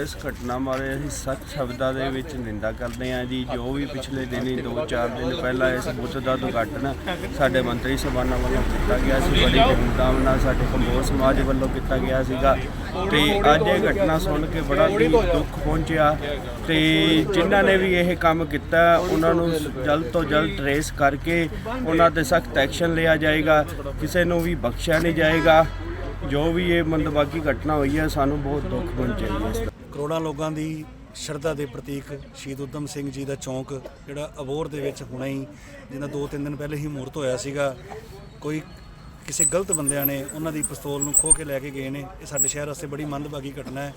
ਇਸ ਘਟਨਾ ਬਾਰੇ ਅਸੀਂ ਸਖਤ ਸ਼ਬਦਾਂ ਦੇ ਵਿੱਚ ਨਿੰਦਾ ਕਰਦੇ ਹਾਂ ਜੀ। ਜੋ ਵੀ ਪਿਛਲੇ ਦਿਨੀ 2-4 ਦਿਨ ਪਹਿਲਾਂ ਇਸ ਬੁੱਤ ਦਾ ਉਦਘਾਟਨ ਸਾਡੇ ਮੰਤਰੀ ਸਭਾਨਾਂ ਵੱਲੋਂ ਕੀਤਾ ਗਿਆ ਸੀ। ਬੜੀ ਧੂਮਧਾਮ ਨਾਲ ਸਾਡੇ ਕੰਬੋਰ ਸਮਾਜ ਵੱਲੋਂ ਕੀਤਾ ਗਿਆ ਸੀਗਾ। ਤੇ ਅੱਜ ਇਹ ਘਟਨਾ ਸੁਣ ਕੇ ਬੜਾ ਹੀ ਦੁੱਖ ਪਹੁੰਚਿਆ। ਤੇ ਜਿਨ੍ਹਾਂ ਨੇ ਵੀ ਇਹ ਕੰਮ ਕੀਤਾ, ਉਹਨਾਂ ਨੂੰ ਜਲਦ ਤੋਂ ਜਲਦ ਟਰੇਸ ਕਰਕੇ ਉਹਨਾਂ ਤੇ ਸਖਤ ਐਕਸ਼ਨ ਲਿਆ ਜਾਏਗਾ। ਕਿਸੇ ਨੂੰ ਵੀ ਬਖਸ਼ਿਆ ਨਹੀਂ ਜਾਏਗਾ। ਜੋ ਵੀ ਇਹ ਮੰਦਭਾਗੀ ਘਟਨਾ ਹੋਈ ਹੈ, ਸਾਨੂੰ ਬਹੁਤ ਦੁੱਖ ਪਹੁੰਚਿਆ ਜੀ ਕਰੋੜਾਂ ਲੋਕਾਂ ਦੀ ਸ਼ਰਧਾ ਦੇ ਪ੍ਰਤੀਕ ਸ਼ਹੀਦ ਉਦਮ ਸਿੰਘ ਜੀ ਦਾ ਚੌਂਕ, ਜਿਹੜਾ ਅਬੋਰ ਦੇ ਵਿੱਚ ਹੁਣੇ ਹੀ ਜਿਹਦਾ 2-3 ਦਿਨ ਪਹਿਲੇ ਹੀ ਮੂਰਤ ਹੋਇਆ ਸੀਗਾ, ਕੋਈ ਕਿਸੇ ਗਲਤ ਬੰਦਿਆਂ ਨੇ ਉਹਨਾਂ ਦੀ ਪਿਸਤੌਲ ਨੂੰ ਖੋਹ ਕੇ ਲੈ ਕੇ ਗਏ ਨੇ। ਇਹ ਸਾਡੇ ਸ਼ਹਿਰ ਵਾਸਤੇ ਬੜੀ ਮੰਦਭਾਗੀ ਘਟਨਾ ਹੈ।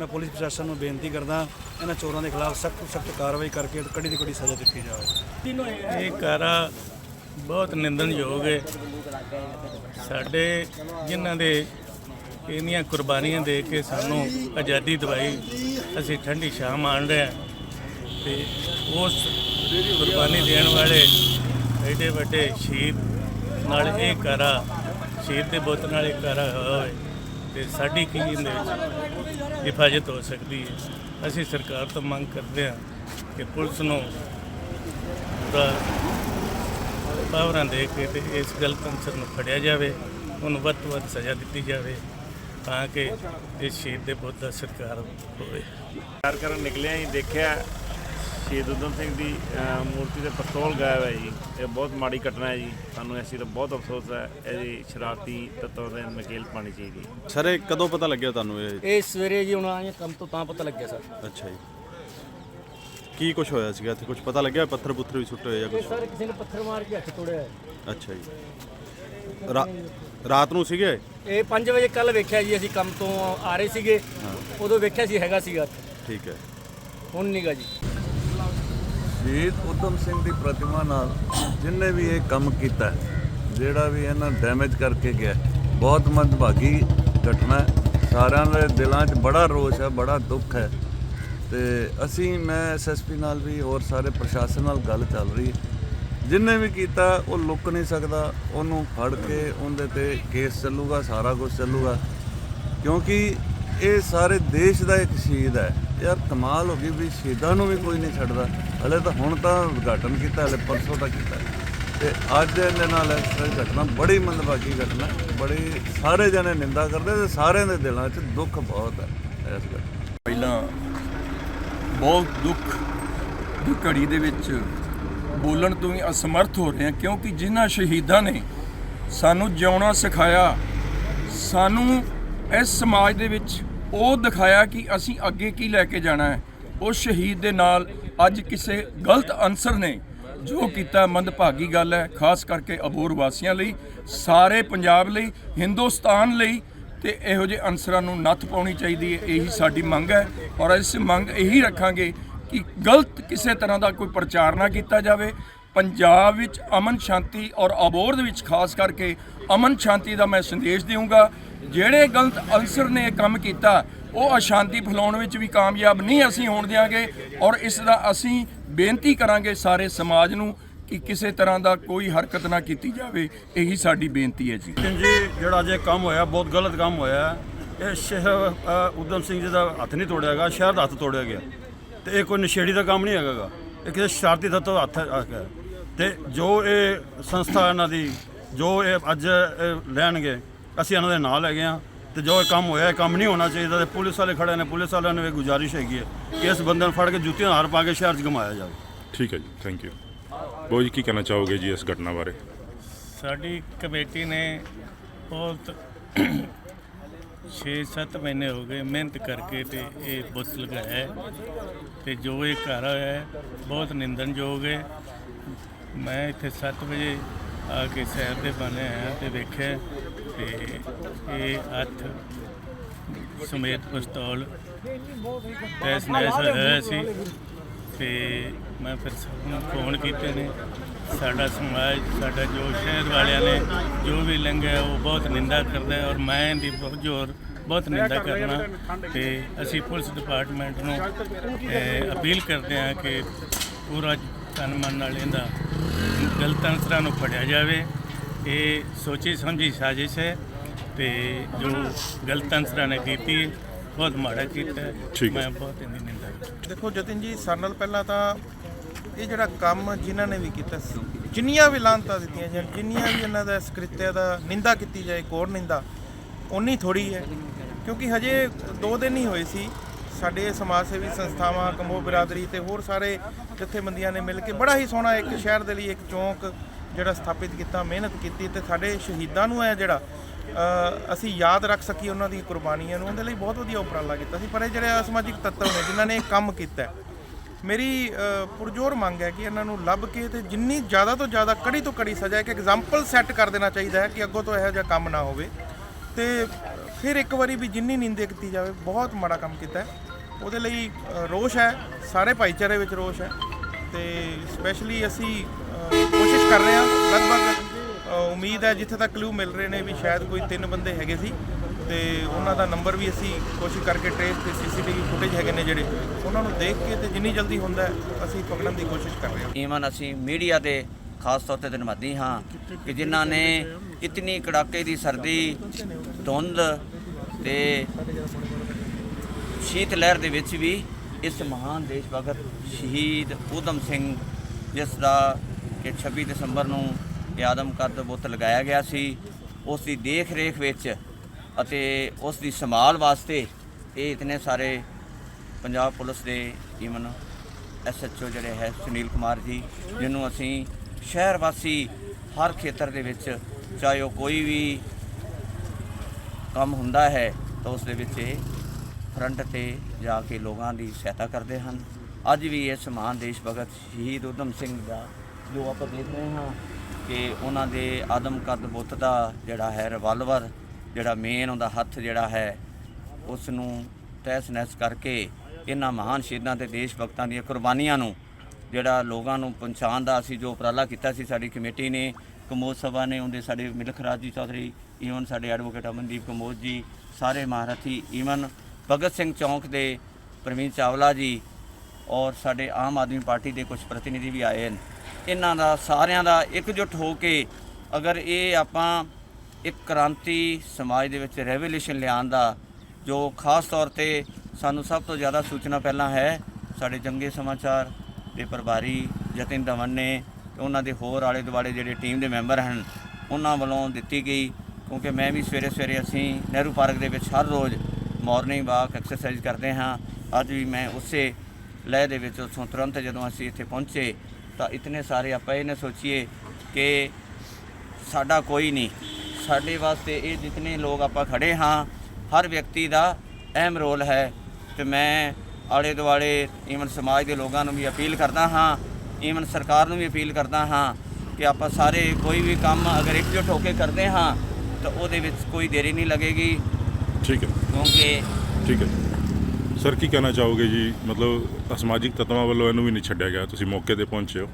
ਮੈਂ ਪੁਲਿਸ ਪ੍ਰਸ਼ਾਸਨ ਨੂੰ ਬੇਨਤੀ ਕਰਦਾ, ਇਹਨਾਂ ਚੋਰਾਂ ਦੇ ਖਿਲਾਫ ਸਖਤ ਸਖਤ ਕਾਰਵਾਈ ਕਰਕੇ ਕੜੀ ਦੀ ਕੜੀ ਸਜ਼ਾ ਦਿੱਤੀ ਜਾਵੇ। ਇਹ ਕਾਰਾ ਬਹੁਤ ਨਿੰਦਣਯੋਗ ਹੈ ਸਾਡੇ ਜਿਨ੍ਹਾਂ ਦੇ ਇੰਨੀਆਂ ਕੁਰਬਾਨੀਆਂ ਦੇ ਕੇ ਸਾਨੂੰ ਆਜ਼ਾਦੀ ਦਵਾਈ। ਅਸੀਂ ਠੰਡੀ ਛਾਂ ਮਾਣ ਰਹੇ ਹਾਂ ਤੇ ਉਸ ਕੁਰਬਾਨੀ ਦੇਣ ਵਾਲੇ ਐਡੇ ਵੱਡੇ ਸ਼ਹੀਦ ਨਾਲ ਇਹ ਕਾਰਾ ਸ਼ਹੀਦ ਦੇ ਬੁੱਤ ਨਾਲ ਇਹ ਕਾਰਾ ਹੋਇਆ ਹੋਵੇ ਤੇ ਸਾਡੀ ਕੀ ਇਹਦੇ ਵਿੱਚ ਹਿਫਾਜ਼ਤ ਹੋ ਸਕਦੀ ਹੈ। ਅਸੀਂ ਸਰਕਾਰ ਤੋਂ ਮੰਗ ਕਰਦੇ ਹਾਂ ਕਿ ਪੁਲਿਸ ਨੂੰ ਪੂਰਾ ਪਾਵਰਾਂ ਦੇ ਕੇ ਤੇ ਇਸ ਗਲਤ ਅਨਸਰ ਨੂੰ ਫੜਿਆ ਜਾਵੇ, ਉਹਨੂੰ ਵੱਧ ਤੋਂ ਵੱਧ ਸਜ਼ਾ ਦਿੱਤੀ ਜਾਵੇ। ਤਾਂ ਕਿ ਇਸ ਸ਼ਹੀਦ ਦੇ ਬੁੱਤ ਦਾ ਸਤਿਕਾਰ ਹੋਵੇ। ਤਿਆਰ ਕਰਨ ਨਿਕਲਿਆ ਹੀ ਦੇਖਿਆ ਸ਼ਹੀਦ ਉਦਮ ਸਿੰਘ ਦੀ ਮੂਰਤੀ ਦੇ ਪਿਸਤੌਲ ਗਾਇਬ ਹੈ ਜੀ। ਇਹ ਬਹੁਤ ਮਾੜੀ ਘਟਨਾ ਹੈ ਜੀ। ਸਾਨੂੰ ਚੀਜ਼ ਦਾ ਬਹੁਤ ਅਫਸੋਸ ਹੈ ਇਹਦੀ ਸ਼ਰਾਰਤੀ ਤੱਤਾਂ ਦੇ ਨਕੇਲ ਪਾਣੀ ਚਾਹੀਦੀ ਹੈ। ਸਰ ਇਹ ਕਦੋਂ ਪਤਾ ਲੱਗਿਆ ਤੁਹਾਨੂੰ ਇਹ? ਇਹ ਸਵੇਰੇ ਜੀ ਹੁਣ ਆਏ ਕੰਮ ਤੋਂ ਤਾਂ ਪਤਾ ਲੱਗਿਆ ਸਰ। ਅੱਛਾ ਜੀ। ਕੀ ਕੁਝ ਹੋਇਆ ਸੀਗਾ? ਇੱਥੇ ਕੁਝ ਪਤਾ ਲੱਗਿਆ? ਪੱਥਰ ਪੁੱਥਰ ਵੀ ਸੁੱਟੇ ਹੋਏ ਜਾਂ ਕੁਝ ਸਰ ਕਿਸੇ ਨੇ ਪੱਥਰ ਮਾਰ ਕੇ ਹੱਥ ਤੋੜਿਆ ਹੈ। ਅੱਛਾ ਜੀ। ਰਾਤ ਨੂੰ ਸੀਗੇ? ਇਹ 5 ਵਜੇ ਕੱਲ ਵੇਖਿਆ ਜੀ ਅਸੀਂ ਕੰਮ ਤੋਂ ਆ ਰਹੇ ਸੀਗੇ। ਉਦੋਂ ਵੇਖਿਆ ਸੀ ਹੈਗਾ ਸੀਗਾ। ਠੀਕ ਹੈ। ਹੁਣ ਨਹੀਂਗਾ ਜੀ। ਸ਼ਹੀਦ ਉਦਮ ਸਿੰਘ ਦੀ ਪ੍ਰਤਿਮਾ ਨਾਲ ਜਿਨਨੇ ਵੀ ਇਹ ਕੰਮ ਕੀਤਾ ਜਿਹੜਾ ਵੀ ਇਹਨਾਂ ਡੈਮੇਜ ਕਰਕੇ ਗਿਆ ਬਹੁਤ ਮੰਦਭਾਗੀ ਘਟਨਾ। ਸਾਰਿਆਂ ਦੇ ਦਿਲਾਂ 'ਚ ਬੜਾ ਰੋਸ਼ ਹੈ ਬੜਾ ਦੁੱਖ ਹੈ। ਤੇ ਅਸੀਂ ਮੈਂ ਐਸਐਸਪੀ ਨਾਲ ਵੀ ਹੋਰ ਸਾਰੇ ਪ੍ਰਸ਼ਾਸਨ ਨਾਲ ਗੱਲ ਚੱਲ ਰਹੀ ਹੈ। ਜਿੰਨੇ ਵੀ ਕੀਤਾ, ਉਹ ਲੁੱਕ ਨਹੀਂ ਸਕਦਾ। ਉਹਨੂੰ ਫੜ ਕੇ ਉਹਦੇ ਤੇ ਕੇਸ ਚੱਲੂਗਾ, ਸਾਰਾ ਕੁਝ ਚੱਲੂਗਾ। ਕਿਉਂਕਿ ਇਹ ਸਾਰੇ ਦੇਸ਼ ਦਾ ਇੱਕ ਸ਼ਹੀਦ ਹੈ। ਯਾਰ, ਕਮਾਲ ਹੋ ਗਈ ਵੀ ਸ਼ਹੀਦਾਂ ਨੂੰ ਵੀ ਕੋਈ ਨਹੀਂ ਛੱਡਦਾ। ਹਲੇ ਤਾਂ ਹੁਣ ਤਾਂ ਉਦਘਾਟਨ ਕੀਤਾ, ਹਲੇ ਪਰਸੋਂ ਦਾ ਕੀਤਾ। ਤੇ ਅੱਜ ਇਹਦੇ ਨਾਲ ਇਸ ਤਰ੍ਹਾਂ ਘਟਨਾ, ਬੜੀ ਮੰਦਭਾਗੀ ਘਟਨਾ, ਬੜੀ ਸਾਰੇ ਜਣੇ ਨਿੰਦਾ ਕਰਦੇ ਤੇ ਸਾਰਿਆਂ ਦੇ ਦਿਲਾਂ 'ਚ ਦੁੱਖ ਬਹੁਤ ਹੈ ਇਸ ਗੱਲ ਪਹਿਲਾਂ ਬਹੁਤ ਦੁੱਖ ਦੀ ਘੜੀ ਦੇ ਵਿੱਚ ਬੋਲਣ ਤੋਂ ਵੀ ਅਸਮਰਥ ਹੋ ਰਹੇ ਹਾਂ, ਕਿਉਂਕਿ ਜਿਨ੍ਹਾਂ ਸ਼ਹੀਦਾਂ ਨੇ ਸਾਨੂੰ ਜਿਉਣਾ ਸਿਖਾਇਆ, ਸਾਨੂੰ ਇਸ ਸਮਾਜ ਦੇ ਵਿੱਚ ਉਹ ਦਿਖਾਇਆ ਕਿ ਅਸੀਂ ਅੱਗੇ ਕੀ ਲੈ ਕੇ ਜਾਣਾ ਹੈ। ਉਸ ਸ਼ਹੀਦ ਦੇ ਨਾਲ ਅੱਜ ਕਿਸੇ ਗਲਤ ਅਨਸਰ ਨੇ ਜੋ ਕੀਤਾ ਮੰਦਭਾਗੀ ਗੱਲ ਹੈ, ਖਾਸ ਕਰਕੇ ਅਬੋਰ ਵਾਸੀਆਂ ਲਈ, ਸਾਰੇ ਪੰਜਾਬ ਲਈ, ਹਿੰਦੁਸਤਾਨ ਲਈ, ਤੇ ਇਹੋ ਜਿਹੇ ਅਨਸਰਾਂ ਨੂੰ ਨੱਥ ਪਾਉਣੀ ਚਾਹੀਦੀ ਹੈ, ਇਹੀ ਸਾਡੀ ਮੰਗ ਹੈ। ਔਰ ਇਸ ਮੰਗ ਇਹੀ ਰੱਖਾਂਗੇ ਕਿ ਗਲਤ ਕਿਸੇ ਤਰ੍ਹਾਂ ਦਾ ਕੋਈ ਪ੍ਰਚਾਰ ਨਾ ਕੀਤਾ ਜਾਵੇ। ਪੰਜਾਬ ਵਿੱਚ ਅਮਨ ਸ਼ਾਂਤੀ ਔਰ ਅਬੋਰ ਦੇ ਵਿੱਚ ਖਾਸ ਕਰਕੇ ਅਮਨ ਸ਼ਾਂਤੀ ਦਾ ਮੈਂ ਸੰਦੇਸ਼ ਦੇਵਾਂਗਾ ਜਿਹੜੇ ਗਲਤ ਅਨਸਰ ਨੇ ਇਹ ਕੰਮ ਕੀਤਾ ਉਹ ਅਸ਼ਾਂਤੀ ਫੈਲਾਉਣ ਵਿੱਚ ਵੀ ਕਾਮਯਾਬ ਨਹੀਂ ਅਸੀਂ ਹੋਣ ਦਿਆਂਗੇ ਔਰ ਇਸ ਦਾ ਅਸੀਂ ਬੇਨਤੀ ਕਰਾਂਗੇ ਸਾਰੇ ਸਮਾਜ ਨੂੰ ਕਿ ਕਿਸੇ ਤਰ੍ਹਾਂ ਦਾ ਕੋਈ ਹਰਕਤ ਨਾ ਕੀਤੀ ਜਾਵੇ। ਇਹੀ ਸਾਡੀ ਬੇਨਤੀ ਹੈ ਜੀ। ਜੀ ਜਿਹੜਾ ਅੱਜ ਕੰਮ ਹੋਇਆ ਬਹੁਤ ਗਲਤ ਕੰਮ ਹੋਇਆ। ਇਹ ਸ਼ਹਿਰ ਅ, ਉਦਮ ਸਿੰਘ ਜੀ ਦਾ ਹੱਥ ਨਹੀਂ ਤੋੜਿਆ ਗਿਆ ਸ਼ਹਿਰ ਦਾ ਹੱਥ ਤੋੜਿਆ ਗਿਆ। ਤੇ ਇਹ ਕੋਈ ਨਸ਼ੇੜੀ ਦਾ ਕੰਮ ਨਹੀਂ ਹੈਗਾ ਗਾ। ਇਹ ਕਿਸੇ ਸ਼ਰਾਰਤੀ ਤੱਤ ਦਾ ਹੱਥ ਹੈ ਤੇ ਜੋ ਇਹ ਸੰਸਥਾ ਇਹਨਾਂ ਦੀ ਜੋ ਇਹ ਅੱਜ ਇਹ ਲੈਣਗੇ ਅਸੀਂ ਇਹਨਾਂ ਦੇ ਨਾਲ ਹੈਗੇ ਆ ਤੇ ਜੋ ਇਹ ਕੰਮ ਹੋਇਆ ਇਹ ਕੰਮ ਨਹੀਂ ਹੋਣਾ ਚਾਹੀਦਾ ਤੇ ਪੁਲਿਸ ਵਾਲੇ ਖੜੇ ਨੇ ਪੁਲਿਸ ਵਾਲਿਆਂ ਨੂੰ ਇਹ ਗੁਜ਼ਾਰਿਸ਼ ਹੈਗੀ ਹੈ ਕਿ ਇਸ ਬੰਦੇ ਨੂੰ ਫੜ ਕੇ ਜੁੱਤੀਆਂ ਹਾਰ ਪਾ ਕੇ ਸ਼ਹਿਰ 'ਚ ਘੁਮਾਇਆ ਜਾਵੇ। ਠੀਕ ਹੈ ਜੀ ਥੈਂਕ ਯੂ ਬੋ ਜੀ ਕੀ ਕਹਿਣਾ ਚਾਹੋਗੇ ਜੀ ਇਸ ਘਟਨਾ ਬਾਰੇ? ਸਾਡੀ ਕਮੇਟੀ ਨੇ ਬਹੁਤ 6-7 ਮਹੀਨੇ ਹੋ ਗਏ ਮਿਹਨਤ ਕਰਕੇ ਤੇ ਇਹ ਬੁੱਤ ਲਗਾਇਆ ਹੈ ਤੇ ਜੋ ਇਹ ਘਰ ਹੋਇਆ ਹੈ, ਬਹੁਤ ਨਿੰਦਣਯੋਗ ਹੈ। ਮੈਂ ਇੱਥੇ 7 ਵਜੇ ਆ ਕੇ ਸੈਰ ਦੇ ਬਹਾਨੇ ਆਇਆ ਤੇ ਵੇਖਿਆ ਤੇ ਇਹ ਹੱਥ ਸਮੇਤ ਪਿਸਤੌਲ ਤੈਸ ਨੈਸ ਹੋਇਆ ਸੀ ਤੇ ਮੈਂ ਫਿਰ ਸਭ ਨੂੰ ਫੋਨ ਕੀਤੇ ਨੇ। ਸਾਡਾ ਸਮਾਜ ਸਾਡਾ ਜੋ ਸ਼ਹਿਰ ਵਾਲਿਆਂ ਨੇ ਜੋ ਵੀ ਲੰਘਿਆ ਉਹ ਬਹੁਤ ਨਿੰਦਾ ਕਰਦਾ ਹੈ ਔਰ ਮੈਂ ਇਹਦੀ ਬਹੁਤ ਜ਼ੋਰ ਬਹੁਤ ਨਿੰਦਾ ਕਰਨਾ ਤੇ ਅਸੀਂ ਪੁਲਿਸ ਡਿਪਾਰਟਮੈਂਟ ਨੂੰ ਅਪੀਲ ਕਰਦੇ ਹਾਂ ਕਿ ਪੂਰਾ ਤਨ ਮਨ ਨਾਲ ਇਹਦਾ ਗਲਤ ਅਨਸਰਾਂ ਨੂੰ ਫੜਿਆ ਜਾਵੇ। ਇਹ ਸੋਚੀ ਸਮਝੀ ਸਾਜ਼ਿਸ਼ ਹੈ ਤੇ ਜੋ ਗਲਤ ਅਨਸਰਾਂ ਨੇ ਕੀਤੀ ਬਹੁਤ ਮਾੜਾ ਕੀਤਾ। ਮੈਂ ਬਹੁਤ ਇਹਦੀ ਨਿੰਦਾ ਕਰਦਾ। ਦੇਖੋ ਜਤਿਨ ਜੀ ਸਾਡੇ ਨਾਲ ਪਹਿਲਾਂ ਤਾਂ ਇਹ ਜਿਹੜਾ ਕੰਮ ਜਿਨ੍ਹਾਂ ਨੇ ਵੀ ਕੀਤਾ ਸੀ, ਜਿੰਨੀਆਂ ਵੀ ਲਾਂਤਾਂ ਦਿੱਤੀਆਂ ਜਾਣ ਜਿੰਨੀਆਂ ਵੀ ਇਹਨਾਂ ਦਾ ਇਸ ਕ੍ਰਿਤਿਆ ਦਾ ਨਿੰਦਾ ਕੀਤੀ ਜਾਏ ਕੋਰ ਨਿੰਦਾ ਉਨੀ ਥੋੜੀ ਹੈ। ਕਿਉਂਕਿ ਹਜੇ 2 ਦਿਨ ਹੀ ਹੋਏ ਸੀ ਸਾਡੇ ਸਮਾਜ ਸੇਵੀ ਸੰਸਥਾਵਾਂ ਕੰਬੋ ਬਰਾਦਰੀ ਤੇ ਹੋਰ ਸਾਰੇ ਜਥੇਬੰਦੀਆਂ ਨੇ ਮਿਲ ਕੇ ਬੜਾ ਹੀ ਸੋਹਣਾ ਇੱਕ ਸ਼ਹਿਰ ਦੇ ਲਈ ਇੱਕ ਚੌਂਕ ਜਿਹੜਾ ਸਥਾਪਿਤ ਕੀਤਾ ਮਿਹਨਤ ਕੀਤੀ ਤੇ ਸਾਡੇ ਸ਼ਹੀਦਾਂ ਨੂੰ ਹੈ ਜਿਹੜਾ ਅਸੀਂ ਯਾਦ ਰੱਖ ਸਕੀਏ ਉਹਨਾਂ ਦੀ ਕੁਰਬਾਨੀਆਂ ਨੂੰ ਉਹਦੇ ਲਈ ਬਹੁਤ ਵਧੀਆ ਉਪਰਾਲਾ ਕੀਤਾ ਸੀ। ਪਰ ਇਹ ਜਿਹੜੇ ਅਸਮਾਜਿਕ ਤੱਤਵ ਨੇ ਜਿਨ੍ਹਾਂ ਨੇ ਇਹ ਕੰਮ ਕੀਤਾ ਮੇਰੀ ਪੁਰਜੋਰ ਮੰਗ ਹੈ ਕਿ ਇਹਨਾਂ ਨੂੰ ਲੱਭ ਕੇ ਤੇ ਜਿੰਨੀ ਜ਼ਿਆਦਾ ਤੋਂ ਜ਼ਿਆਦਾ ਕੜੀ ਤੋਂ ਕੜੀ ਸਜ਼ਾ, ਇੱਕ ਐਗਜ਼ਾਮਪਲ ਸੈੱਟ ਕਰ ਦੇਣਾ ਚਾਹੀਦਾ ਹੈ ਕਿ ਅੱਗੋਂ ਤੋਂ ਇਹੋ ਜਿਹਾ ਕੰਮ ਨਾ ਹੋਵੇ। ਤੇ ਫਿਰ ਇੱਕ ਵਾਰੀ ਵੀ ਜਿੰਨੀ ਨਿੰਦੇ ਕੀਤੀ ਜਾਵੇ, ਬਹੁਤ ਮਾੜਾ ਕੰਮ ਕੀਤਾ ਹੈ। ਉਹਦੇ ਲਈ ਰੋਸ਼ ਹੈ, ਸਾਰੇ ਭਾਈਚਾਰੇ ਵਿੱਚ ਰੋਸ਼ ਹੈ। ਤੇ ਸਪੈਸ਼ਲੀ ਅਸੀਂ ਕੋਸ਼ਿਸ਼ ਕਰ ਰਹੇ ਹਾਂ, ਲਗਭਗ ਉਮੀਦ ਹੈ ਜਿੱਥੇ ਤੱਕ ਕਲੂ ਮਿਲ ਰਹੇ ਨੇ ਵੀ ਸ਼ਾਇਦ ਕੋਈ ਤਿੰਨ ਬੰਦੇ ਹੈਗੇ ਸੀ। ਤੇ ਉਹਨਾਂ ਦਾ ਨੰਬਰ ਵੀ ਅਸੀਂ ਕੋਸ਼ਿਸ਼ ਕਰਕੇ ਟ੍ਰੇਸ ਤੇ ਸੀਸੀਟੀਵੀ ਫੁਟੇਜ ਹੈਗੇ ਨੇ ਜਿਹੜੇ, ਉਹਨਾਂ ਨੂੰ ਦੇਖ ਕੇ ਤੇ ਜਿੰਨੀ ਜਲਦੀ ਹੁੰਦਾ ਅਸੀਂ ਪਕੜਨ ਦੀ ਕੋਸ਼ਿਸ਼ ਕਰ ਰਹੇ ਹਾਂ। ਈਵਨ ਅਸੀਂ ਮੀਡੀਆ ਦੇ ਖਾਸ ਤੌਰ ਤੇ ਧੰਨਵਾਦੀ ਹਾਂ ਕਿ ਜਿਨ੍ਹਾਂ ਨੇ ਇਤਨੀ ਕੜਾਕੇ ਦੀ ਸਰਦੀ, ਧੁੰਦ ਤੇ ਸ਼ੀਤ ਲਹਿਰ ਦੇ ਵਿੱਚ ਵੀ ਇਸ ਮਹਾਨ ਦੇਸ਼ ਭਗਤ ਸ਼ਹੀਦ ਊਧਮ ਸਿੰਘ, ਜਿਸ ਦਾ ਕਿ 26 ਦਸੰਬਰ ਨੂੰ ਇਹ ਆਦਮਕਦ ਬੁੱਤ ਲਗਾਇਆ ਗਿਆ ਸੀ, ਉਸ ਦੀ ਦੇਖ ਰੇਖ ਵਿੱਚ ਅਤੇ ਉਸ ਦੀ ਸੰਭਾਲ ਵਾਸਤੇ ਇਹ ਇਤਨੇ ਸਾਰੇ ਪੰਜਾਬ ਪੁਲਿਸ ਦੇ ਈਵਨ ਐਸਐਚਓ ਜਿਹੜੇ ਹੈ, ਸੁਨੀਲ ਕੁਮਾਰ ਜੀ, ਜਿਹਨੂੰ ਅਸੀਂ ਸ਼ਹਿਰ ਵਾਸੀ ਹਰ ਖੇਤਰ ਦੇ ਵਿੱਚ ਚਾਹੇ ਉਹ ਕੋਈ ਵੀ ਕੰਮ ਹੁੰਦਾ ਹੈ, ਤਾਂ ਉਸ ਦੇ ਵਿੱਚ ਇਹ ਫਰੰਟ ਤੇ ਜਾ ਕੇ ਲੋਕਾਂ ਦੀ ਸਹਾਇਤਾ ਕਰਦੇ ਹਨ। ਅੱਜ ਵੀ ਇਸ ਮਹਾਨ ਦੇਸ਼ ਭਗਤ ਸ਼ਹੀਦ ਊਧਮ ਸਿੰਘ ਦਾ ਜੋ ਆਪਾਂ ਦੇਖ ਰਹੇ ਹਾਂ ਕਿ ਉਹਨਾਂ ਦੇ ਆਦਮਕਦ ਬੁੱਤ ਦਾ ਜਿਹੜਾ ਹੈ ਰਿਵਾਲਵਰ ਜਿਹੜਾ ਮੇਨ ਉਹਦਾ ਹੱਥ ਜਿਹੜਾ ਹੈ ਉਸ ਨੂੰ ਤਹਿਸ ਨਹਿਸ ਕਰਕੇ ਇਹਨਾਂ ਮਹਾਨ ਸ਼ਹੀਦਾਂ ਤੇ ਦੇਸ਼ ਭਗਤਾਂ ਦੀਆਂ ਕੁਰਬਾਨੀਆਂ ਨੂੰ ਜਿਹੜਾ ਲੋਕਾਂ ਨੂੰ ਪਹੁੰਚਾਉਣ ਦਾ ਅਸੀਂ ਜੋ ਉਪਰਾਲਾ ਕੀਤਾ ਸੀ, ਸਾਡੀ ਕਮੇਟੀ ਨੇ, ਕਮੋਦ ਸਭਾ ਨੇ, ਉਹਦੇ ਸਾਡੇ ਮਿਲਖ ਰਾਜ ਜੀ ਚੌਧਰੀ ਈਵਨ ਸਾਡੇ ਐਡਵੋਕੇਟ ਅਮਨਦੀਪ ਕਮੋਦ ਜੀ, ਸਾਰੇ ਮਹਾਰਥੀ ਈਵਨ ਭਗਤ ਸਿੰਘ ਚੌਂਕ ਦੇ ਪ੍ਰਵੀਨ ਚਾਵਲਾ ਜੀ ਔਰ ਸਾਡੇ ਆਮ ਆਦਮੀ ਪਾਰਟੀ ਦੇ ਕੁਝ ਪ੍ਰਤੀਨਿਧੀ ਵੀ ਆਏ ਹਨ। ਇਹਨਾਂ ਦਾ ਸਾਰਿਆਂ ਦਾ ਇਕਜੁੱਟ ਹੋ ਕੇ ਅਗਰ ਇਹ ਆਪਾਂ ਇੱਕ ਕ੍ਰਾਂਤੀ ਸਮਾਜ ਦੇ ਵਿੱਚ ਰੈਵੋਲੂਸ਼ਨ ਲਿਆਉਣ ਦਾ ਜੋ ਖਾਸ ਤੌਰ ਤੇ ਸਾਨੂੰ ਸਭ ਤੋਂ ਜ਼ਿਆਦਾ ਸੂਚਨਾ ਪਹਿਲਾਂ ਹੈ, ਸਾਡੇ ਚੰਗੇ ਸਮਾਚਾਰ ਦੇ ਪ੍ਰਭਾਰੀ ਜਤਿਨ ਦਮਨ ਨੇ ਤੇ ਉਹਨਾਂ ਦੇ ਹੋਰ ਆਲੇ ਦੁਆਲੇ ਜਿਹੜੇ ਟੀਮ ਦੇ ਮੈਂਬਰ ਹਨ, ਉਹਨਾਂ ਵੱਲੋਂ ਦਿੱਤੀ ਗਈ, ਕਿਉਂਕਿ ਮੈਂ ਵੀ ਸਵੇਰੇ ਸਵੇਰੇ ਅਸੀਂ ਨਹਿਰੂ ਪਾਰਕ ਦੇ ਵਿੱਚ ਹਰ ਰੋਜ਼ ਮਾਰਨਿੰਗ ਵਾਕ ਐਕਸਰਸਾਈਜ਼ ਕਰਦੇ ਹਾਂ। ਅੱਜ ਵੀ ਮੈਂ ਉਸੇ ਲਹਿ ਦੇ ਵਿੱਚ ਉੱਥੋਂ ਤੁਰੰਤ ਜਦੋਂ ਅਸੀਂ ਇੱਥੇ ਪਹੁੰਚੇ, ਤਾਂ ਇਤਨੇ ਸਾਰੇ ਆਪਾਂ ਇਹ ਨਾ ਸੋਚੀਏ ਕਿ ਸਾਡਾ ਕੋਈ ਨਹੀਂ ਸਾਡੇ ਵਾਸਤੇ ਇਹ ਜਿਤਨੇ ਲੋਕ ਆਪਾਂ ਖੜੇ ਹਾਂ ਹਰ ਵਿਅਕਤੀ ਦਾ ਅਹਿਮ ਰੋਲ ਹੈ ਤੇ ਮੈਂ ਆਲੇ ਦੁਆਲੇ ਈਵਨ ਸਮਾਜ ਦੇ ਲੋਕਾਂ ਨੂੰ ਵੀ ਅਪੀਲ ਕਰਦਾ ਹਾਂ ਈਵਨ ਸਰਕਾਰ ਨੂੰ ਵੀ ਅਪੀਲ ਕਰਦਾ ਹਾਂ ਕਿ ਆਪਾਂ ਸਾਰੇ ਕੋਈ ਵੀ ਕੰਮ ਅਗਰ ਇਕਜੁੱਟ ਹੋ ਕੇ ਕਰਦੇ ਹਾਂ ਤਾਂ ਉਹਦੇ ਵਿੱਚ ਕੋਈ ਦੇਰੀ ਨਹੀਂ ਲੱਗੇਗੀ। ਠੀਕ ਹੈ। ਕਿਉਂਕਿ ਠੀਕ ਹੈ। ਸਰ ਕੀ ਕਹਿਣਾ ਚਾਹੋਗੇ ਜੀ? ਮਤਲਬ ਅਸਮਾਜਿਕ ਤੱਤਾਂ ਵੱਲੋਂ ਇਹਨੂੰ ਵੀ ਨਹੀਂ ਛੱਡਿਆ ਗਿਆ। ਤੁਸੀਂ ਮੌਕੇ ਤੇ ਪਹੁੰਚੇ ਹੋ।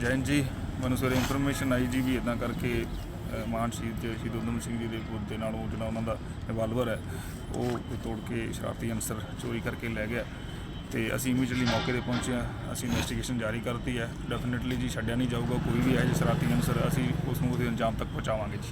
ਜੈਨ ਜੀ ਮੈਨੂੰ ਸਵੇਰੇ ਇਨਫੋਰਮੇਸ਼ਨ ਆਈ ਜੀ ਵੀ ਇਦਾਂ ਕਰਕੇ ਮਾਨ ਸ਼ਹੀਦ ਸ਼ਹੀਦ ਊਧਮ ਸਿੰਘ ਜੀ ਦੇ ਪੁੱਤ ਦੇ ਨਾਲ ਉਹ ਜਿਹੜਾ ਉਹਨਾਂ ਦਾ ਰਿਵਾਲਵਰ ਹੈ, ਉਹ ਤੋੜ ਕੇ ਸ਼ਰਾਰਤੀ ਅਨਸਰ ਚੋਰੀ ਕਰਕੇ ਲੈ ਗਿਆ ਤੇ ਅਸੀਂ ਇਮੀਡੀਏਟਲੀ ਮੌਕੇ ਤੇ ਪਹੁੰਚੇ ਹਾਂ। ਅਸੀਂ ਇਨਵੈਸਟੀਗੇਸ਼ਨ ਜਾਰੀ ਕਰਤੀ ਹੈ। ਡੈਫੀਨਿਟਲੀ ਜੀ ਛੱਡਿਆ ਨਹੀਂ ਜਾਊਗਾ, ਕੋਈ ਵੀ ਹੈ ਜੇ ਸ਼ਰਾਰਤੀ ਅਨਸਰ ਅਸੀਂ ਉਸ ਨੂੰ ਉਹਦੇ ਅੰਜਾਮ ਤੱਕ ਪਹੁੰਚਾਵਾਂਗੇ ਜੀ।